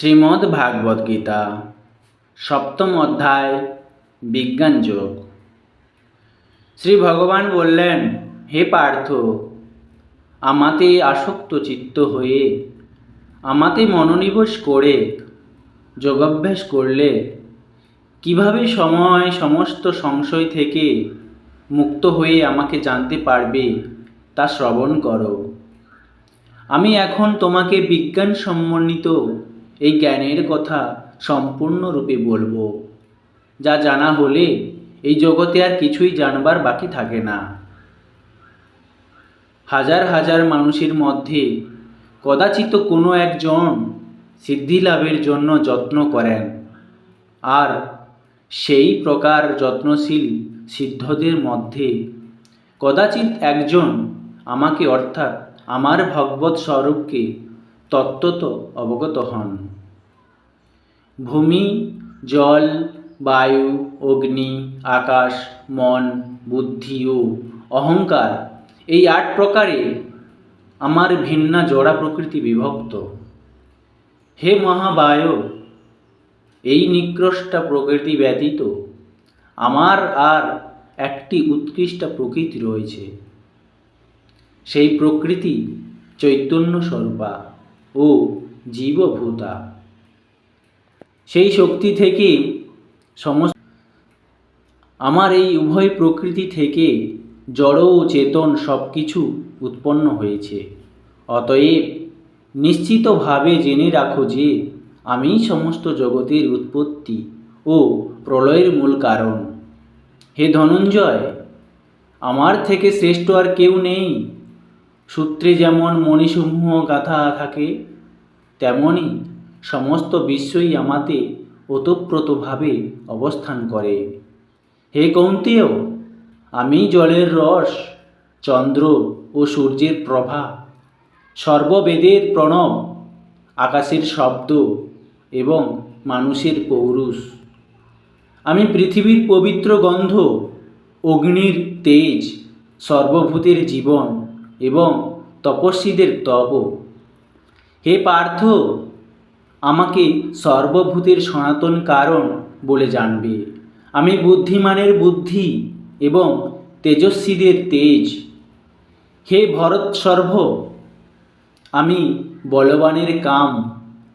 শ্রীমদ্ ভাগবত গীতা, সপ্তম অধ্যায়, বিজ্ঞান যোগ। শ্রী ভগবান বললেন, হে পার্থ, আমাতে আসক্ত চিত্ত হয়ে, আমাতে মনোনিবেশ করে, যোগাভ্যাস করলে, কীভাবে সময় সমস্ত সংশয় থেকে মুক্ত হয়ে আমাকে জানতে পারবে, তা শ্রবণ করো। আমি এখন তোমাকে বিজ্ঞান সম্বন্ধিত এই জ্ঞানের কথা সম্পূর্ণরূপে বলব। যা জানা হলে এই জগতে আর কিছুই জানবার বাকি থাকে না। হাজার হাজার মানুষের মধ্যে কদাচিত কোনো একজন সিদ্ধি লাভের জন্য যত্ন করেন আর সেই প্রকার যত্নশীল সিদ্ধদের মধ্যে কদাচিৎ একজন আমাকে অর্থাৎ আমার ভগবত স্বরূপকে তত্ত্বত অবগত হন। ভূমি, জল, বায়ু, অগ্নি, আকাশ, মন, বুদ্ধি ও অহংকার এই আট প্রকারে আমার ভিন্না জড়া প্রকৃতি বিভক্ত। হে মহাবায়ু, এই নিকৃষ্ট প্রকৃতি ব্যতীত আমার আর একটি উৎকৃষ্ট প্রকৃতি রয়েছে। সেই প্রকৃতি চৈতন্য স্বরূপা। ও জীবভূতা। সেই শক্তি থেকে সমস্ত আমার এই উভয় প্রকৃতি থেকে জড় ও চেতন সব কিছু উৎপন্ন হয়েছে। অতএব নিশ্চিতভাবে জেনে রাখো যে আমি সমস্ত জগতের উৎপত্তি ও প্রলয়ের মূল কারণ। হে ধনঞ্জয়, আমার থেকে শ্রেষ্ঠ আর কেউ নেই। সূত্রে যেমন মণিসমূহ গাথা থাকে, তেমনি সমস্ত বিশ্বই আমাতে ওতপ্রোতভাবে অবস্থান করে। হে কৌন্তেয়, আমি জলের রস, চন্দ্র ও সূর্যের প্রভা, সর্ববেদের প্রণব, আকাশের শব্দ এবং মানুষের পৌরুষ। আমি পৃথিবীর পবিত্র গন্ধ, অগ্নির তেজ, সর্বভূতের জীবন এবং তপস্বীদের তপ হে পার্থ, আমাকে সর্বভূতের সনাতন কারণ বলে জানবে। আমি বুদ্ধিমানের বুদ্ধি এবং তেজস্বীদের তেজ। হে ভরত সর্ব, আমি বলবানের কাম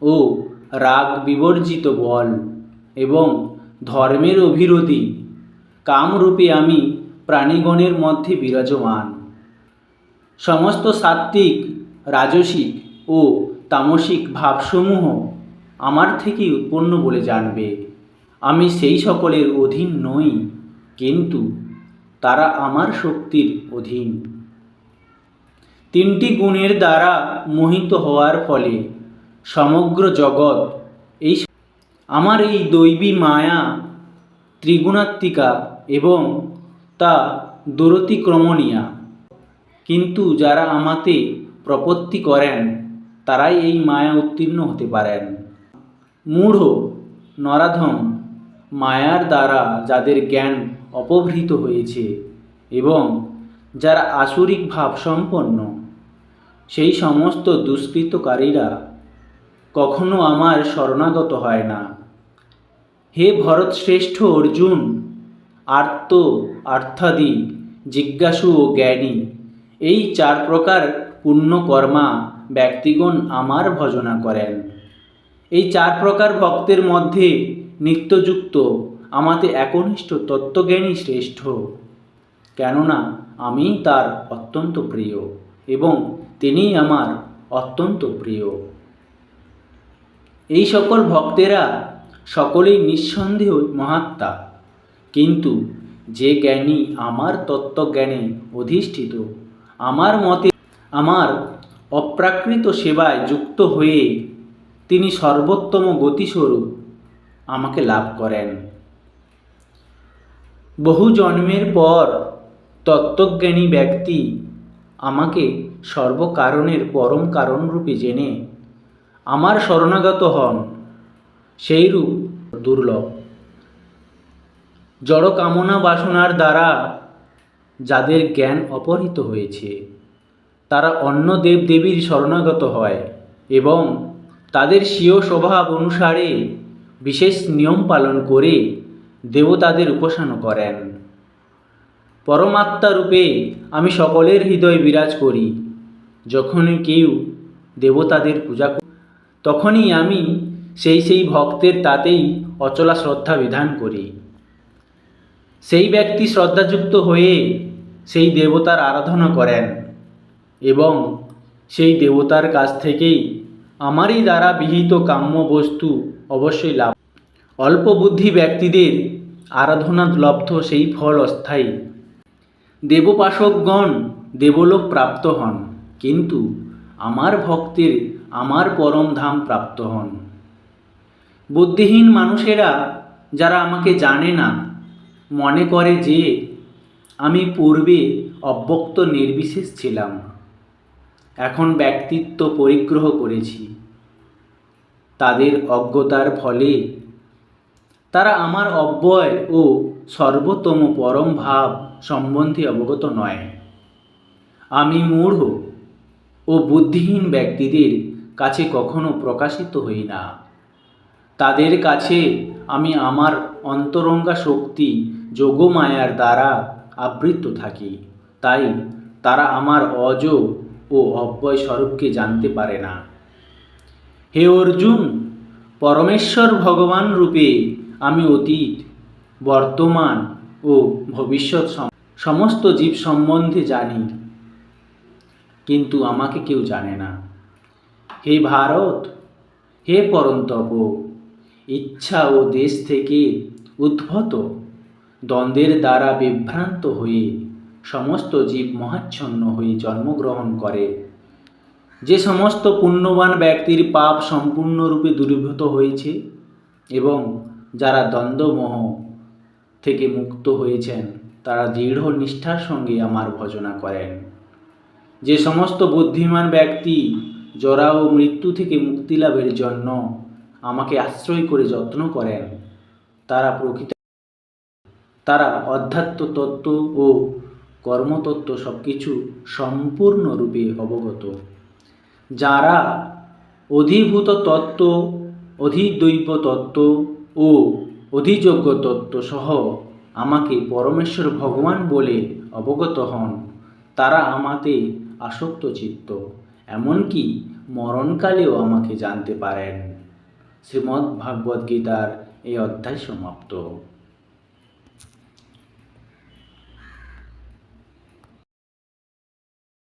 ও রাগ বিবর্জিত বল এবং ধর্মের অভিরোধী কামরূপে আমি প্রাণীগণের মধ্যে বিরাজমান। সমস্ত সাত্ত্বিক, রাজসিক ও তামসিক ভাবসমূহ আমার থেকেই উৎপন্ন বলে জানবে। আমি সেই সকলের অধীন নই, কিন্তু তারা আমার শক্তির অধীন। তিনটি গুণের দ্বারা মোহিত হওয়ার ফলে সমগ্র জগৎ এই আমার এই দৈবী মায়া ত্রিগুণাত্মিকা এবং তা দুরতিক্রমণীয়া। কিন্তু যারা আমাতে প্রপত্তি করেন, তারাই এই মায়া উত্তীর্ণ হতে পারেন। মূঢ়, নরাধম, মায়ার দ্বারা যাদের জ্ঞান অপভৃত হয়েছে এবং যারা আসরিক ভাব সম্পন্ন, সেই সমস্ত দুষ্কৃতকারীরা কখনো আমার শরণাগত হয় না। হে ভরতশ্রেষ্ঠ অর্জুন, আর্ত আর্থাদি, জিজ্ঞাসু ও জ্ঞানী এই চার প্রকার পুণ্যকর্মা ব্যক্তিগণ আমার ভজনা করেন। এই চার প্রকার ভক্তের মধ্যে নিত্যযুক্ত আমাতে একনিষ্ঠ তত্ত্বজ্ঞানী শ্রেষ্ঠ, কেননা আমি তার অত্যন্ত প্রিয় এবং তিনিই আমার অত্যন্ত প্রিয়। এই সকল ভক্তেরা সকলেই নিঃসন্দেহ মহাত্মা, কিন্তু যে জ্ঞানী আমার তত্ত্বজ্ঞানে অধিষ্ঠিত আমার মতে আমার অপ্রাকৃত সেবায় যুক্ত হয়ে তিনি সর্বোত্তম গতিস্বরূপ আমাকে লাভ করেন। বহু জন্মের পর তত্ত্বজ্ঞানী ব্যক্তি আমাকে সর্বকারণের পরম কারণরূপে জেনে আমার শরণাগত হন। সেইরূপ দুর্লভ। জড় কামনা বাসনার দ্বারা যাদের জ্ঞান অপহৃত হয়েছে। তারা অন্য দেবদেবীর শরণাগত হয় এবং তাদের স্বীয় স্বভাব অনুসারে বিশেষ নিয়ম পালন করে দেবতাদের উপাসনা করেন। পরমাত্মা রূপে আমি সকলের হৃদয় বিরাজ করি। যখনই কেউ দেবতাদের পূজা তখনই আমি সেই সেই ভক্তের তাতেই অচলা শ্রদ্ধা বিধান করি। সেই ব্যক্তি শ্রদ্ধাযুক্ত হয়ে সেই দেবতার আরাধনা করেন এবং সেই দেবতার কাছ থেকেই আমারই দ্বারা বিহিত কাম্য বস্তু অবশ্যই লাভ। অল্প বুদ্ধি ব্যক্তিদের আরাধনা লব্ধ সেই ফল অস্থায়ী। দেবোপাসকগণ দেবলোক প্রাপ্ত হন, কিন্তু আমার ভক্তের আমার পরম ধাম প্রাপ্ত হন। বুদ্ধিহীন মানুষেরা যারা আমাকে জানে না, মনে করে যে আমি পূর্বে অব্যক্ত নির্বিশেষ ছিলাম। এখন ব্যক্তিত্ব পরিগ্রহ করেছি। তাদের অজ্ঞতার ফলে তারা আমার অব্যয় ও সর্বোত্তম পরম ভাব সম্বন্ধে অবগত নয়। আমি মূঢ় ও বুদ্ধিহীন ব্যক্তিদের কাছে কখনো প্রকাশিত হই না। তাদের কাছে আমি আমার অন্তরঙ্গা শক্তি যোগমায়ার দ্বারা আবৃত থাকি, তাই তারা আমার অজ ও অব্যয় স্বরূপকে জানতে পারে না। হে অর্জুন, পরমেশ্বর ভগবান রূপে আমি অতীত, বর্তমান ও ভবিষ্যৎ সমস্ত জীব সম্বন্ধে জানি, কিন্তু আমাকে কেউ জানে না। হে ভারত, হে পরন্তপ, ইচ্ছা ও দেশ থেকে উদ্ভূত দ্বন্দ্বের দ্বারা বিভ্রান্ত হয়ে সমস্ত জীব মহাচ্ছন্ন হয়ে জন্মগ্রহণ করে। যে সমস্ত পুণ্যবান ব্যক্তির পাপ সম্পূর্ণরূপে দূরীভূত হয়েছে এবং যারা দ্বন্দ্বমোহ থেকে মুক্ত হয়েছেন, তারা দৃঢ় নিষ্ঠার সঙ্গে আমার ভজনা করেন। যে সমস্ত বুদ্ধিমান ব্যক্তি জরা ও মৃত্যু থেকে মুক্তি লাভের জন্য আমাকে আশ্রয় করে যত্ন করেন, তারা প্রকৃত তারা অধ্যাত্ম তত্ত্ব ও কর্মতত্ত্ব সব কিছু সম্পূর্ণরূপে অবগত। যারা অধিভূত তত্ত্ব, অধিদৈব তত্ত্ব ও অধিযোগ্য তত্ত্ব সহ আমাকে পরমেশ্বর ভগবান বলে অবগত হন, তারা আমাতে আসক্ত চিত্ত, এমনকি মরণকালেও আমাকে জানতে পারেন। শ্রীমদ্ ভাগবত গীতার এই অধ্যায় সমাপ্ত।